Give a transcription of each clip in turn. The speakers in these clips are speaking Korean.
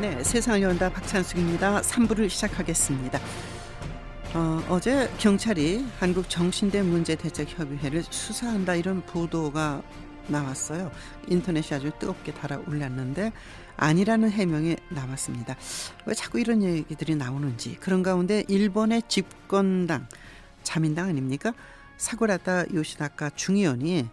네, 세상을 연다 박찬숙입니다. 3부를 시작하겠습니다. 어, 어제 경찰이 한국 정신대 문제 대책 협의회를 수사한다 이런 보도가 나왔어요. 인터넷이 아주 뜨겁게 달아올랐는데 아니라는 해명이 나왔습니다. 왜 자꾸 이런 얘기들이 나오는지 그런 가운데 일본의 집권당 자민당 아닙니까? 사쿠라타 요시다카 중의원이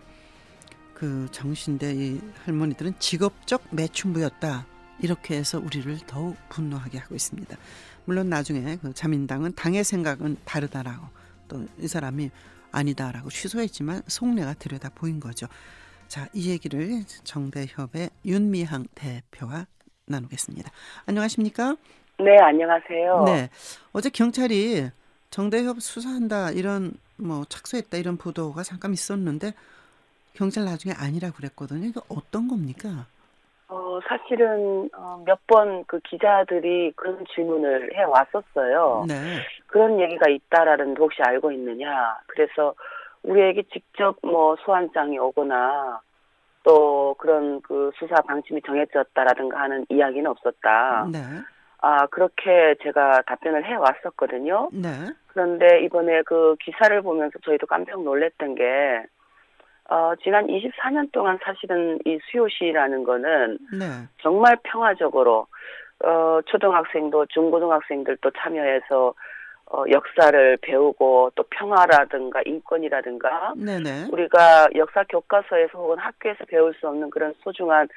그 정신대 이 할머니들은 직업적 매춘부였다. 이렇게 해서 우리를 더욱 분노하게 하고 있습니다. 물론 나중에 그 자민당은 당의 생각은 다르다라고 또 이 사람이 아니다라고 취소했지만 속내가 들여다 보인 거죠. 자, 이 얘기를 정대협의 윤미향 대표와 나누겠습니다. 안녕하십니까? 네, 안녕하세요. 네. 어제 경찰이 정대협 수사한다 이런 뭐 착수했다 이런 보도가 잠깐 있었는데 경찰 나중에 아니라 그랬거든요. 이거 어떤 겁니까? 어, 사실은 어, 몇번 그 기자들이 그런 질문을 해 왔었어요. 네. 그런 얘기가 있다라는 거 혹시 알고 있느냐? 그래서 우리에게 직접 뭐 소환장이 오거나 또 그런 그 수사 방침이 정해졌다라든가 하는 이야기는 없었다. 네. 아, 그렇게 제가 답변을 해 왔었거든요. 네. 그런데 이번에 그 기사를 보면서 저희도 깜짝 놀랐던 게, 어, 지난 24년 동안 사실은 이 수요시라는 거는 네. 정말 평화적으로, 어, 초등학생도 중고등학생들도 참여해서, 어, 역사를 배우고 또 평화라든가 인권이라든가 네네. 우리가 역사 교과서에서 혹은 학교에서 배울 수 없는 그런 소중한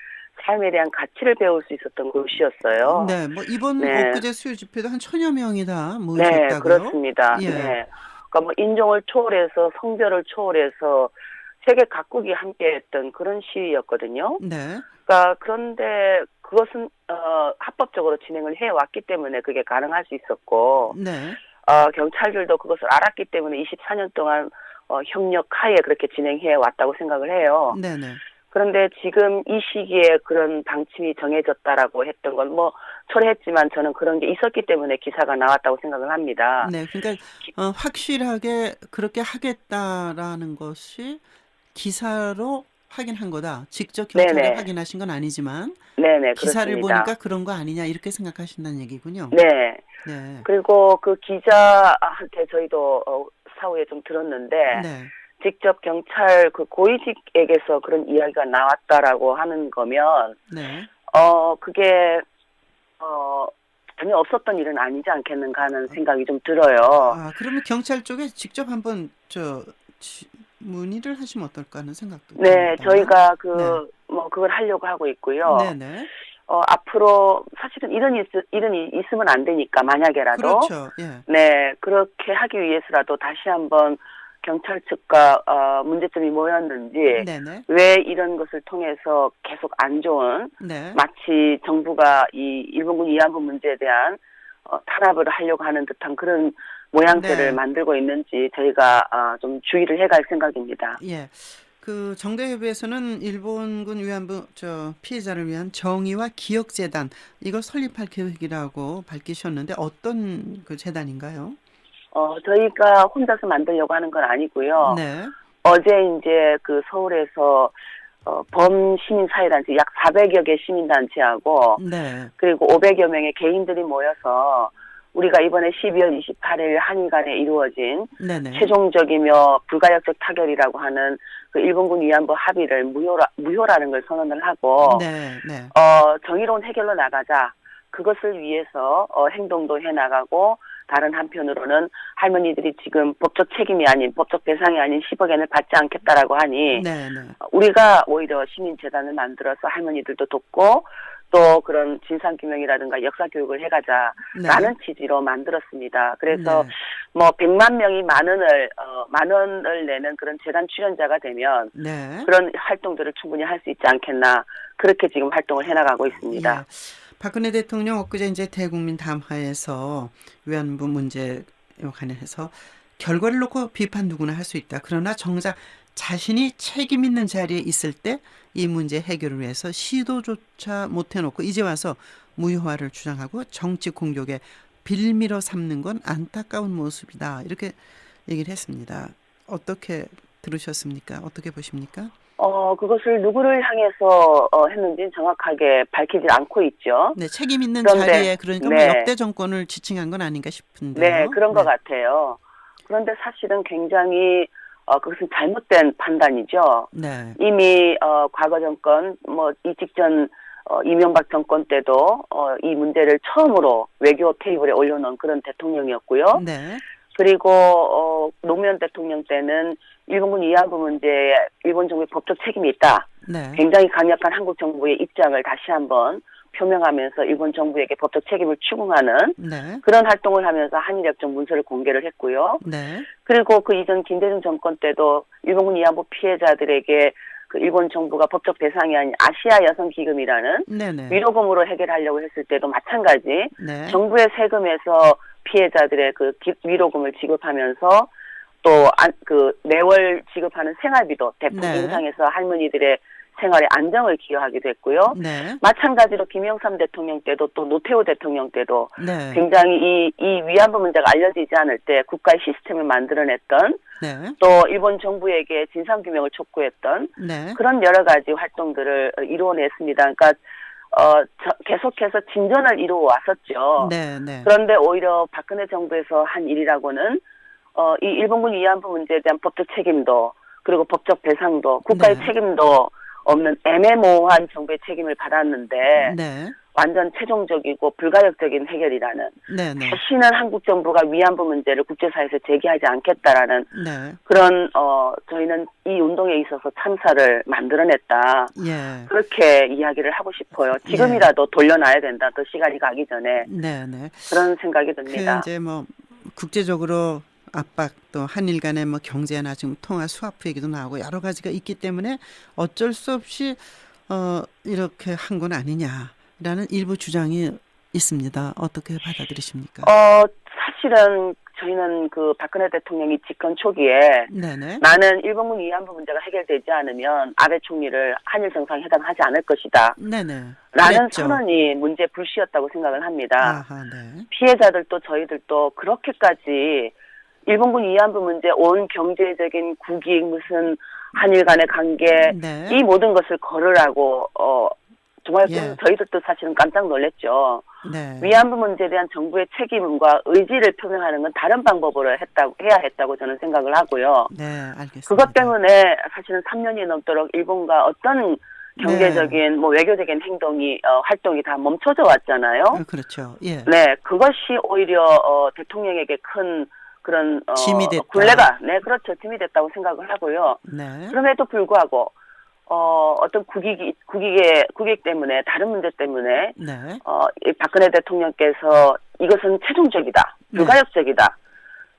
삶에 대한 가치를 배울 수 있었던 곳이었어요. 네. 뭐 이번 네. 엊그제 수요 집회도 한 천여 명이 다 네? 그렇습니다. 예. 네. 그러니까 뭐 인종을 초월해서 성별을 초월해서 세계 각국이 함께했던 그런 시위였거든요. 네. 그러니까 그런데 그것은 어, 합법적으로 진행을 해 왔기 때문에 그게 가능할 수 있었고 네. 어, 경찰들도 그것을 알았기 때문에 24년 동안 어, 협력 하에 그렇게 진행해 왔다고 생각을 해요. 네네. 그런데 지금 이 시기에 그런 방침이 정해졌다라고 했던 건 뭐 철회했지만 저는 그런 게 있었기 때문에 기사가 나왔다고 생각을 합니다. 네. 그러니까 어, 확실하게 그렇게 하겠다라는 것이 기사로 확인한 거다. 직접 경찰에 네네. 확인하신 건 아니지만 네네 기사를 그렇습니다. 보니까 그런 거 아니냐 이렇게 생각하신다는 얘기군요. 네 네. 그리고 그 기자한테 저희도 어, 사후에 좀 들었는데 네. 직접 경찰 그 고위직에게서 그런 이야기가 나왔다라고 하는 거면 네. 어 그게 어 전혀 없었던 일은 아니지 않겠는가 하는 생각이 좀 들어요. 아, 그러면 경찰 쪽에 직접 한번 저 지- 문의를 하시면 어떨까 하는 생각도 네, 듭니다. 저희가 그 네. 뭐 그걸 하려고 하고 있고요. 네네. 어 앞으로 사실은 이런 일 이런 일 있으면 안 되니까 만약에라도 그렇죠. 예. 네 그렇게 하기 위해서라도 다시 한번 경찰 측과 어 문제점이 뭐였는지 네네. 왜 이런 것을 통해서 계속 안 좋은 네. 마치 정부가 이 일본군 위안부 문제에 대한 어, 탄압을 하려고 하는 듯한 그런 모양새를 네. 만들고 있는지 저희가 아, 좀 주의를 해갈 생각입니다. 예. 그 정대협에서는 일본군 위안부 저 피해자를 위한 정의와 기억 재단 이걸 설립할 계획이라고 밝히셨는데 어떤 그 재단인가요? 어, 저희가 혼자서 만들려고 하는 건 아니고요. 네. 어제 이제 그 서울에서 어, 범시민사회단체 약 400여 개 시민단체하고 네. 그리고 500여 명의 개인들이 모여서 우리가 이번에 12월 28일 한일 간에 이루어진 네네. 최종적이며 불가역적 타결이라고 하는 그 일본군 위안부 합의를 무효라, 무효라는 걸 선언을 하고 네. 네. 어, 정의로운 해결로 나가자. 그것을 위해서 어, 행동도 해 나가고 다른 한편으로는 할머니들이 지금 법적 책임이 아닌 법적 배상이 아닌 10억 엔을 받지 않겠다라고 하니 네. 네. 우리가 오히려 시민재단을 만들어서 할머니들도 돕고 또 그런 진상규명이라든가 역사교육을 해가자라는 취지로 만들었습니다. 그래서 네. 뭐 100만 명이 만 원을 어, 만 원을 내는 그런 재단 출연자가 되면 네. 그런 활동들을 충분히 할 수 있지 않겠나 그렇게 지금 활동을 해나가고 있습니다. 예. 박근혜 대통령 엊그제 이제 대국민 담화에서 위안부 문제에 관해서 결과를 놓고 비판 누구나 할 수 있다. 그러나 정작 자신이 책임 있는 자리에 있을 때 이 문제 해결을 위해서 시도조차 못 해놓고 이제 와서 무효화를 주장하고 정치 공격에 빌미로 삼는 건 안타까운 모습이다. 이렇게 얘기를 했습니다. 어떻게 들으셨습니까? 어떻게 보십니까? 어, 그것을 누구를 향해서 어, 했는지는 정확하게 밝히지 않고 있죠. 네, 책임 있는 그런데, 자리에 그러니까 뭐 네. 역대 정권을 지칭한 건 아닌가 싶은데요. 네, 그런 것 네. 같아요. 그런데 사실은 굉장히 어, 그것은 잘못된 판단이죠. 네. 이미 어, 과거 정권, 뭐 이 직전 어, 이명박 정권 때도 어, 이 문제를 처음으로 외교 테이블에 올려놓은 그런 대통령이었고요. 네. 그리고 어, 노무현 대통령 때는 일본군 위안부 문제에 일본 정부의 법적 책임이 있다. 네. 굉장히 강력한 한국 정부의 입장을 다시 한번 표명하면서 일본 정부에게 법적 책임을 추궁하는 네. 그런 활동을 하면서 한일협정 문서를 공개를 했고요. 네. 그리고 그 이전 김대중 정권 때도 일본군 위안부 피해자들에게 그 일본 정부가 법적 대상이 아닌 아시아 여성 기금이라는 네. 네. 위로금으로 해결하려고 했을 때도 마찬가지 네. 정부의 세금에서 피해자들의 그 기- 위로금을 지급하면서 또 그 매월 지급하는 생활비도 대폭 네. 인상해서 할머니들의 생활에 안정을 기여하기도 했고요. 네. 마찬가지로 김영삼 대통령 때도 또 노태우 대통령 때도 네. 굉장히 이, 이 위안부 문제가 알려지지 않을 때 국가의 시스템을 만들어냈던 네. 또 일본 정부에게 진상규명을 촉구했던 네. 그런 여러 가지 활동들을 어, 이루어냈습니다. 그러니까 어, 저- 계속해서 진전을 이루어 왔었죠. 네. 네. 그런데 오히려 박근혜 정부에서 한 일이라고는 어, 이 일본군 위안부 문제에 대한 법적 책임도 그리고 법적 배상도 국가의 네. 책임도 없는 애매모호한 정부의 책임을 받았는데 네. 완전 최종적이고 불가역적인 해결이라는 네. 네. 다시는 한국 정부가 위안부 문제를 국제사회에서 제기하지 않겠다라는 네. 그런 어 저희는 이 운동에 있어서 참사를 만들어냈다 예. 그렇게 이야기를 하고 싶어요. 지금이라도 돌려놔야 된다. 더 시간이 가기 전에 네. 네. 그런 생각이 그 듭니다. 이제 뭐 국제적으로 압박 또 한일 간의 뭐 경제나 지금 통화 수합 얘기도 나오고 여러 가지가 있기 때문에 어쩔 수 없이 어 이렇게 한 건 아니냐라는 일부 주장이 있습니다. 어떻게 받아들이십니까? 어 사실은 저희는 그 박근혜 대통령이 집권 초기에 네네. 나는 일본군 위안부 문제가 해결되지 않으면 아베 총리를 한일 정상회담 하지 않을 것이다. 네네. 라는. 선언이 문제 불씨였다고 생각을 합니다. 아하, 네. 피해자들도 저희들도 그렇게까지 일본군 위안부 문제, 온 경제적인 국익, 무슨 한일 간의 관계, 네. 이 모든 것을 걸으라고, 어, 정말 그 예. 저희들도 사실은 깜짝 놀랐죠. 네. 위안부 문제에 대한 정부의 책임과 의지를 표명하는 건 다른 방법으로 했다고, 해야 했다고 저는 생각을 하고요. 네, 알겠습니다. 그것 때문에 사실은 3년이 넘도록 일본과 어떤 경제적인, 뭐 외교적인 행동이, 어, 활동이 다 멈춰져 왔잖아요. 어, 그렇죠. 예. 네, 그것이 오히려 어, 대통령에게 큰 그런 어, 짐이 됐다. 굴레가 네 그렇죠 짐이 됐다고 생각을 하고요. 네. 그럼에도 불구하고 어, 어떤 국익이 국익의 국익 때문에 다른 문제 때문에 네. 어, 이 박근혜 대통령께서 이것은 최종적이다, 네. 불가역적이다.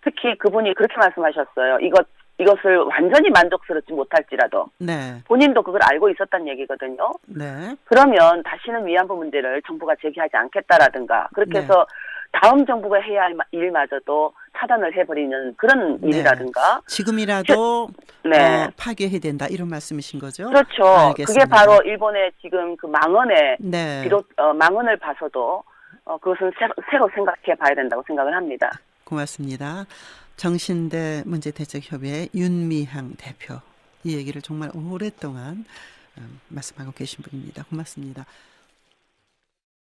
특히 그분이 그렇게 말씀하셨어요. 이것 이것을 완전히 만족스럽지 못할지라도 네. 본인도 그걸 알고 있었단 얘기거든요. 네. 그러면 다시는 위안부 문제를 정부가 제기하지 않겠다라든가 그렇게 네. 해서 다음 정부가 해야 할 마- 일마저도 차단을 해버리는 그런 네. 일이라든가 지금이라도 네 어, 파괴해야 된다 이런 말씀이신 거죠? 그렇죠 알겠습니다. 그게 바로 일본의 지금 그 망언에 네. 비록 어, 망언을 봐서도 어, 그것은 새로, 새로 생각해 봐야 된다고 생각을 합니다 고맙습니다. 정신대 문제대책협의회 윤미향 대표 이 얘기를 정말 오랫동안 어, 말씀하고 계신 분입니다. 고맙습니다.